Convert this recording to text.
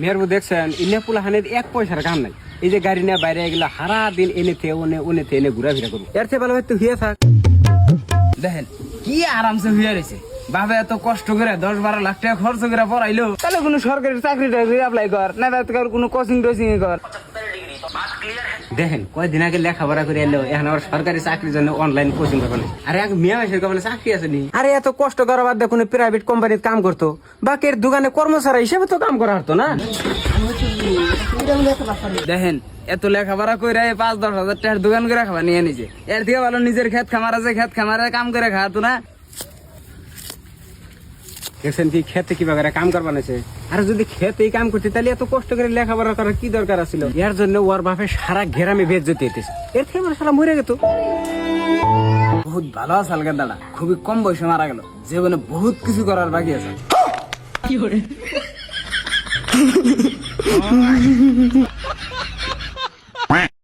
মেয়ের দেখছেন ইনে পোলা হানে এক পয়সার কাম নাই। এই যে গাড়ি নিয়ে বাইরে গেলে হারা দিন এনে থে ওনে ওনে থে এনে ঘুরাফিরা করব। এর থেকে ভালো হয়তো হুয়ে থাক। দেখেন কি আরামসে হইয়া রয়েছে। বাবা এত কষ্ট করে দশ বারো লাখ টাকা খরচ করে পড়াইলো। তাহলে কোনো সরকারি চাকরি টাকরি অ্যাপ্লাই কর না কোনো কোচিং টোচিং কর। দেখেন, কয়দিন আগে লেখাপড়া করে এলো, এখন আবার সরকারি চাকরির জন্য অনলাইন কোচিং করবেন আরে এক মেয়ে মাসের কবে চাকরি আছে নি? আরে এত কষ্ট করার বাদ দেখুন প্রাইভেট কোম্পানিতে কাম করতো। বাকির দোকানে কর্মচারী হিসেবে তো কাম করা হতো না। দেখেন, এত লেখাপড়া করে পাঁচ দশ হাজার টাকার দোকান করে খাবার নিয়ে নিছে। এর থেকে ভালো নিজের খেত খামার আছে, খেত খামারে কাম করে খাওয়াতো না। দেখছেন কি খেতে কি বাগারে কাম করবা নাছে আর যদি খেতেই কাম করতে তাহলে এত কষ্ট করে লেখাপড়া করার কি দরকার ছিল এর জন্য ওর বাপে সারা ঘেরামে বেচ যেতে হইতেছে এর থেকে আমার সারা মরে গেত। বহুত ভালো আছে আলগের দাদা। খুবই কম বয়সে মারা গেল। জীবনে বহুত কিছু করার বাকি আছে।